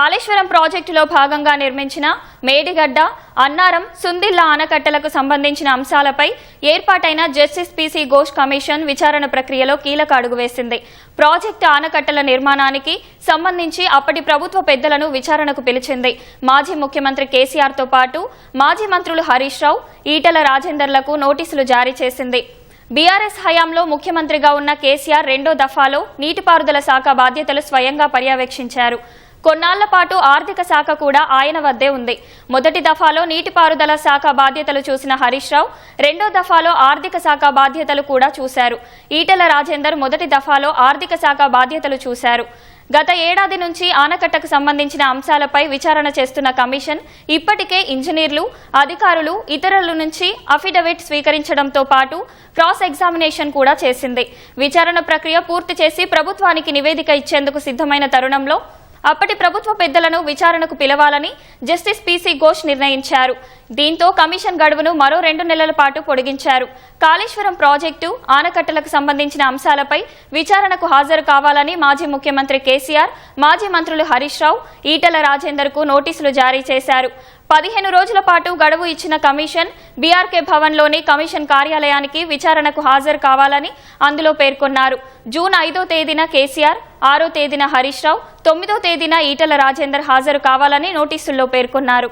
కాళేశ్వరం ప్రాజెక్టులో భాగంగా నిర్మించిన మేడిగడ్డ అన్నారం సుందిల్లా ఆనకట్టలకు సంబంధించిన అంశాలపై ఏర్పాటైన జస్టిస్ పీసీ ఘోష్ కమిషన్ విచారణ ప్రక్రియలో కీలక అడుగు వేసింది. ప్రాజెక్టు ఆనకట్టల నిర్మాణానికి సంబంధించి అప్పటి ప్రభుత్వ పెద్దలను విచారణకు పిలిచింది. మాజీ ముఖ్యమంత్రి కేసీఆర్తో పాటు మాజీ మంత్రులు హరీష్ రావు ఈటల రాజేందర్లకు నోటీసులు జారీ చేసింది. బీఆర్ఎస్ హయాంలో ముఖ్యమంత్రిగా ఉన్న కేసీఆర్ రెండో దఫాలో నీటిపారుదల శాఖ బాధ్యతలు స్వయంగా పర్యవేక్షించారు. కొన్నాళ్ళ పాటు ఆర్థిక శాఖ కూడా ఆయన వద్దే ఉంది. మొదటి దఫాలో నీటిపారుదల శాఖ బాధ్యతలు చూసిన హరీష్ రావు రెండో దఫాలో ఆర్థిక శాఖ బాధ్యతలు కూడా చూశారు. ఈటెల రాజేందర్ మొదటి దఫాలో ఆర్థిక శాఖ బాధ్యతలు చూశారు. గత ఏడాది నుంచి ఆనకట్టకు సంబంధించిన అంశాలపై విచారణ చేస్తున్న కమిషన్ ఇప్పటికే ఇంజనీర్లు అధికారులు ఇతరుల నుంచి అఫిడవిట్ స్వీకరించడంతో పాటు క్రాస్ ఎగ్జామినేషన్ కూడా చేసింది. విచారణ ప్రక్రియ పూర్తి చేసి ప్రభుత్వానికి నివేదిక ఇచ్చేందుకు సిద్ధమైన తరుణంలో అప్పటి ప్రభుత్వ పెద్దలను విచారణకు పిలవాలని జస్టిస్ పీసీ ఘోష్ నిర్ణయించారు. దీంతో కమిషన్ గడువును మరో రెండు నెలల పాటు పొడిగించారు. కాళేశ్వరం ప్రాజెక్టు ఆనకట్టలకు సంబంధించిన అంశాలపై విచారణకు హాజరు కావాలని మాజీ ముఖ్యమంత్రి కేసీఆర్ మాజీ మంత్రులు హరీష్ రావు ఈటల రాజేందర్కు నోటీసులు జారీ చేశారు. పదిహేను రోజుల పాటు గడువు ఇచ్చిన కమిషన్ బీఆర్కే భవన్లోని కమిషన్ కార్యాలయానికి విచారణకు హాజరు కావాలని అందులో పేర్కొన్నారు. జూన్ ఐదో తేదీన కేసీఆర్ ఆరో తేదీన హరీష్ రావు తొమ్మిదో తేదీన ఈటల రాజేందర్ హాజరు కావాలని నోటీసుల్లో పేర్కొన్నారు.